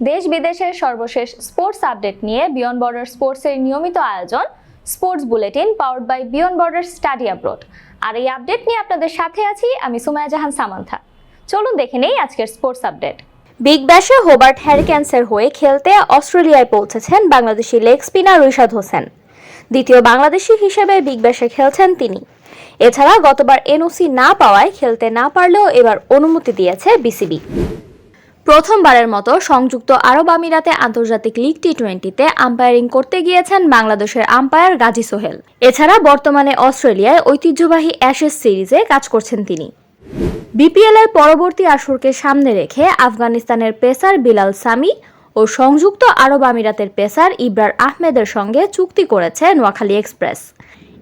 দেশ বিদেশের সর্বশেষ স্পোর্টস আপডেট নিয়ে বিয়ন্ড বর্ডার স্পোর্টসের নিয়মিত আয়োজন sports bulletin powered by beyond border study abroad আর এই আপডেট নিয়ে আপনাদের সাথে আছি আমি সুমায়া জাহান সামান্থা। চলুন দেখে নেই আজকের স্পোর্টস আপডেট। বিগ ব্যাশে হোবার্ট হ্যারিক্যান্সের হয়ে খেলতে অস্ট্রেলিয়ায় পৌঁছেছেন বাংলাদেশি লেগ স্পিনার রিশাদ হোসেন। দ্বিতীয় বাংলাদেশি হিসেবে বিগ ব্যাশে খেলছেন তিনি। এছাড়া গতবার এনওসি না পাওয়ায় খেলতে না পারলেও এবার অনুমতি দিয়েছে বিসিবি। প্রথমবারের মতো সংযুক্ত আরব আমিরাতে আন্তর্জাতিক লিগ টি টোয়েন্টিতে আম্পায়ারিং করতে গিয়েছেন বাংলাদেশের আম্পায়ার গাজী সোহেল। এছাড়া বর্তমানে অস্ট্রেলিয়ায় ঐতিহ্যবাহী অ্যাশেজ সিরিজে কাজ করছেন তিনি। বিপিএল এর পরবর্তী আসরকে সামনে রেখে আফগানিস্তানের পেসার বিলাল সামি ও সংযুক্ত আরব আমিরাতের পেসার ইব্রার আহমেদের সঙ্গে চুক্তি করেছে নোয়াখালী এক্সপ্রেস।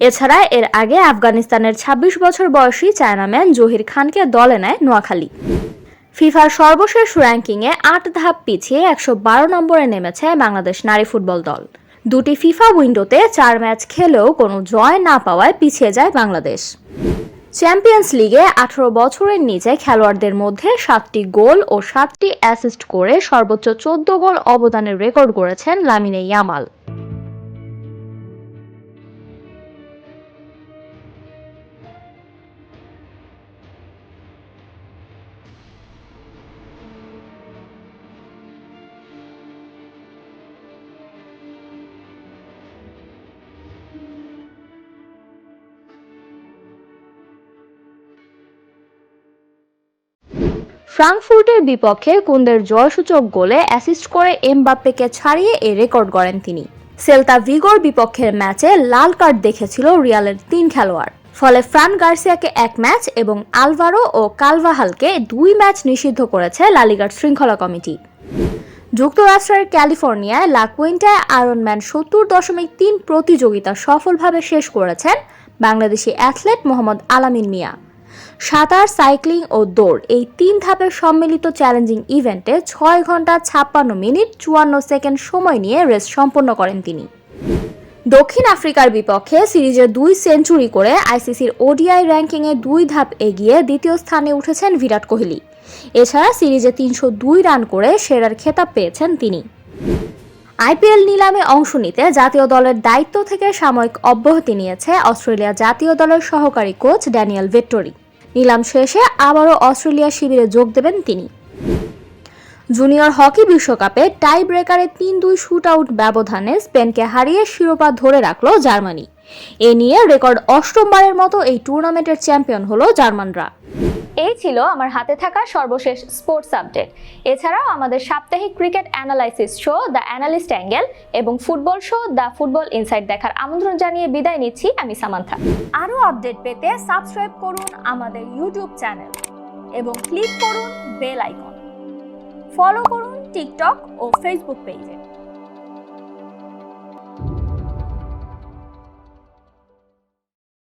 এছাড়া এর আগে আফগানিস্তানের ২৬ বছর বয়সী চায়নাম্যান জহির খানকে দলে নেয় নোয়াখালী। ফিফার সর্বশেষ র্যাঙ্কিংয়ে আট ধাপ পিছিয়ে একশো বারো নম্বরে নেমেছে বাংলাদেশ নারী ফুটবল দল। দুটি ফিফা উইন্ডোতে চার ম্যাচ খেলেও কোনো জয় না পাওয়ায় পিছিয়ে যায় বাংলাদেশ। চ্যাম্পিয়ন্স লিগে আঠারো বছরের নিচে খেলোয়াড়দের মধ্যে সাতটি গোল ও সাতটি অ্যাসিস্ট করে সর্বোচ্চ চোদ্দ গোল অবদানের রেকর্ড গড়েছেন লামিনে ইয়ামাল। ফ্রাঙ্কফুর্টের বিপক্ষে কুন্দের জয়সূচক গোলে অ্যাসিস্ট করে এমবাপ্পেকে ছাড়িয়ে এ রেকর্ড গড়েন তিনি। সেল্তা ভিগোর বিপক্ষের ম্যাচে লাল কার্ড দেখেছিল রিয়ালের তিন খেলোয়াড়। ফলে ফ্রান গার্সিয়াকে এক ম্যাচ এবং আলভারো ও কালভাহালকে দুই ম্যাচ নিষিদ্ধ করেছে লালিগার শৃঙ্খলা কমিটি। যুক্তরাষ্ট্রের ক্যালিফোর্নিয়ায় লাকুইন্টায় আয়রনম্যান সত্তর দশমিক তিন প্রতিযোগিতা সফলভাবে শেষ করেছেন বাংলাদেশি অ্যাথলেট মোহাম্মদ আলামিন মিয়া। সাঁতার, সাইক্লিং ও দৌড় এই তিন ধাপের সম্মিলিত চ্যালেঞ্জিং ইভেন্টে ছয় ঘণ্টা ছাপ্পান্ন মিনিট চুয়ান্ন সেকেন্ড সময় নিয়ে রেস সম্পন্ন করেন তিনি। দক্ষিণ আফ্রিকার বিপক্ষে সিরিজে দুই সেঞ্চুরি করে আইসিসির ওডিআই র্যাঙ্কিংয়ে দুই ধাপ এগিয়ে দ্বিতীয় স্থানে উঠেছেন বিরাট কোহলি। এছাড়া সিরিজে তিনশো দুই রান করে সেরার খেতাব পেয়েছেন তিনি। আইপিএল নিলামে অংশ নিতে জাতীয় দলের দায়িত্ব থেকে সাময়িক অব্যাহতি নিয়েছে অস্ট্রেলিয়া জাতীয় দলের সহকারী কোচ ড্যানিয়েল ভেট্টরি নিলাম শেষে আবারও অস্ট্রেলিয়া শিবিরে যোগ দেবেন তিনি। জুনিয়র হকি বিশ্বকাপে টাই ব্রেকারে তিন দুই শুট আউট ব্যবধানে স্পেনকে হারিয়ে শিরোপা ধরে রাখল জার্মানি। এ নিয়ে রেকর্ড অষ্টমবারের মতো এই টুর্নামেন্টের চ্যাম্পিয়ন হলো জার্মানরা। এই ছিল আমার হাতে থাকা সর্বশেষ স্পোর্টস আপডেট এছাড়াও আমাদের সাপ্তাহিক cricket analysis show the analyst angle এবং football show the football insight দেখার আমন্ত্রণ জানিয়ে বিদায় নিচ্ছি আমি সামান্থা। আরও আপডেট পেতে সাবস্ক্রাইব করুন আমাদের ইউটিউব চ্যানেল এবং ক্লিক করুন বেল আইকন ফলো করুন টিকটক ও ফেসবুক পেজে